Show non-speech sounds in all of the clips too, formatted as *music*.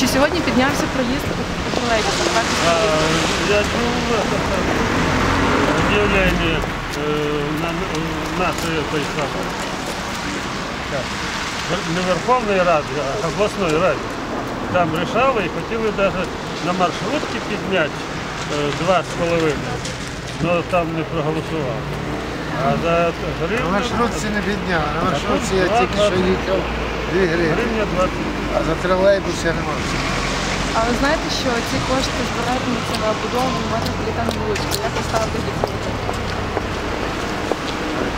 Чи сьогодні піднявся проїзд по тролейбусах? Я чув об'явлення е, на на нашої не Верховної Ради, а обласної ради. Там рішали і хотіли навіть на маршрутки підняти е, два з половиною, але там не проголосували. А за На маршрутці не підняв, на маршрутці я тільки що їхав 2 гривні, гривня 20. а за тролейбус я не можу. А ви знаєте, що ці кошти збиратимуться на будову метрополітену в Луцьку? Як ви ставитесь до цього?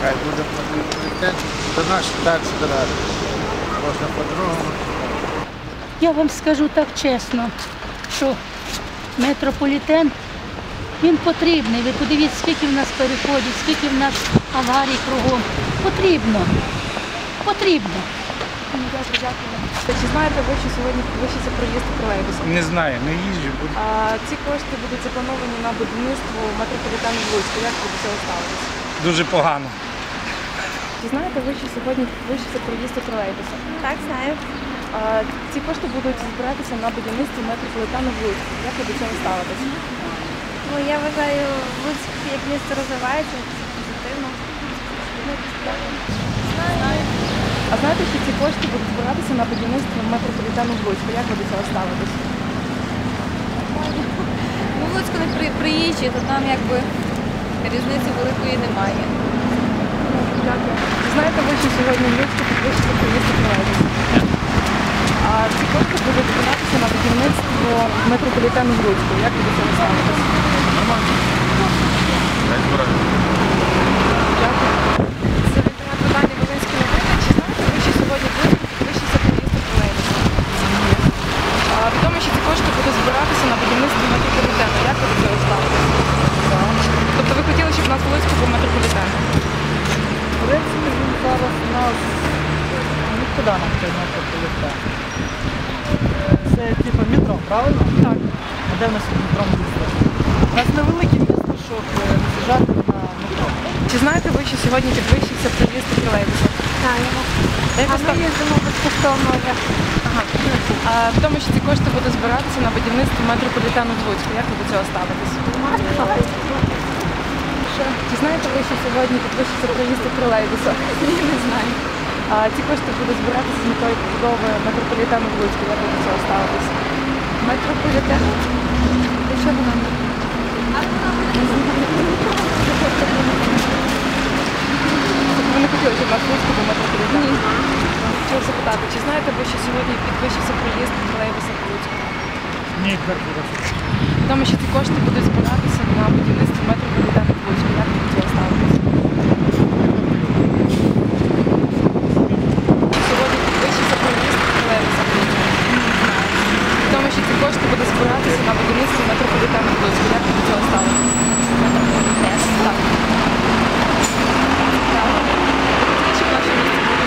Хай буде метрополітен, то наш так збирати. Можна по-другому. Я вам скажу так чесно, що метрополітен він потрібний. Ви подивіться, скільки в нас переходів, скільки в нас аварій кругом. Потрібно. Потрібно. Ну, Дякую, дякую. Чи знаєте ви, що сьогодні підвищиться проїзд тролейбусом? Не знаю, не їжджу. бо А ці кошти будуть заплановані на будівництво метрополітену в Луцьку. Як ви до цього ставитесь? Дуже погано. Чи знаєте ви, що сьогодні підвищиться проїзд тролейбусом? Так, знаю. А ці кошти будуть збиратися на будівництво метрополітену в Луцьку. Як ви до цього ставитесь? Ну, я вважаю, Луцьк як місто розвивається, це позитивно. А знаєте, що ці кошти будуть збиратися на будівництво метрополітену в Луцьку? Як ви до цього ставитесь? Ну, Луцьку не при, приїжджі, то там якби різниці великої немає. Дякую. Знаєте ви, що сьогодні в Луцьку підвищиться проїзд тролейбусом? А ці кошти будуть збиратися на будівництво метрополітену в Луцьку. Як ви до цього ставитесь? Дякую. Це інтернет-видання Волинські новини. Чи знаєте ви, що сьогодні в Луцьку підвищиться проїзд тролейбусом? А, Відомо, що ці кошти будуть збиратися на будівництво метрополітену. Як ви до цього ставитесь? Тобто ви хотіли, щоб у нас в Луцьку був метрополітен? В принципі, він зараз у нас ну куди нам цей метрополітен? Це типу метро, правильно? Так. А де в нас метро місто? У нас невелике місто, щоб е, не з'їжджати на метро. Чи знаєте ви, що сьогодні підвищився проїзд тролейбусів? Знаємо. А ми їздимо безкоштовно вже. Ага. А відомо, що ці кошти будуть збиратися на будівництво метрополітену в Луцьку. Як ви до цього ставитесь? Чи знаєте ви, що сьогодні підвищиться проїзд тролейбуса? Ні, не знаю. А ці кошти будуть збиратися з метою побудови метрополітену в Луцьку. Як ви до цього ставитесь? Метрополітен? Для чого нам? Ви не хотіли, щоб нас в Луцьку був метрополітен? Ні. Хотіла запитати, чи знаєте ви, що сьогодні підвищився проїзд тролейбуса в Луцьку? Ні, так Відомо, що ці кошти будуть збиратися на будівництво метрополітену в Луцьку. Як ви до цього ставитесь? Чи сьогодні підвищився проїзд тролейбуса в Луцьку? Відомо, що ці кошти будуть збиратися на будівництво метрополітену Луцьку. Як до цього ставитесь? Так. Хотіли, щоб в нашому місті був?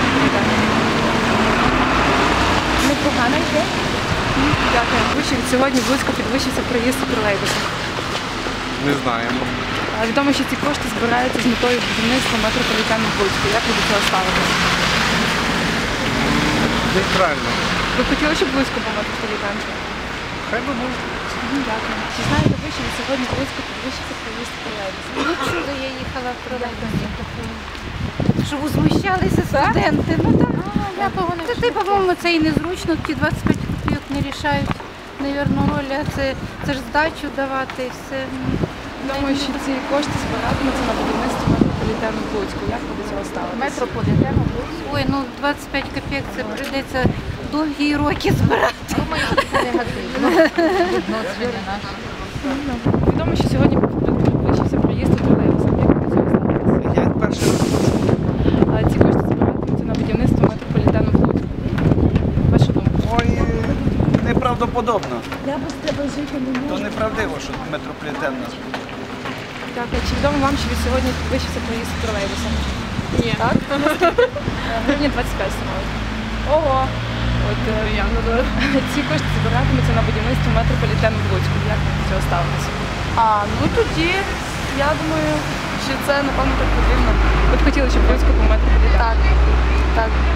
Непогано йде. Дякую. Сьогодні в Луцьку підвищився проїзд тролейбусом. Не знаємо. А Відомо, що ці кошти збираються з метою будівництва метрополітену в Луцьку. Як ви до цього ставитесь? Нейтрально. Ви б хотіли, щоб Луцьку був метрополітен? Хай би був. Дякую. Чи знаєте ви, що сьогодні в Луцьку підвищився проїзд тролейбусом? Відсюди я їхала в тролейбусі. Щоб возмущалися студенти. Ну так. Та ти, по-моєму, це і незручно, ті 25 копійок не рішають, навірно, роль, а це, це ж здачу давати і все. Думаю, що ці кошти збиратимуться на будівництво метрополітену в Луцьку. Як ви до цього ставитесь? Метрополітен. Ой, ну 25 копійок це прийдеться довгі роки збирати. Думаю, це негативно. Відомо, що сьогодні підвищився проїзд у тролейбусом. Як ви до цього ставитесь? Я перший раз. А Ці кошти збиратимуться на будівництво метрополітену в Луцьку. Ваша думка? Ой, неправдоподобно. То неправдиво, що метрополітен у нас буде. Дякую. Чи відомо вам, що від сьогодні підвищився проїзд тролейбусом? Ні. Так? *laughs* Гривні 25 становить. Ого! От, явно *laughs* ці кошти збиратимуться на будівництво метрополітену в Луцьку. Як ви до цього ставитися? А, ну тоді, я думаю, що це, напевно, так потрібно. Б хотіли, щоб в Луцьку був метрополітен? Так. Так.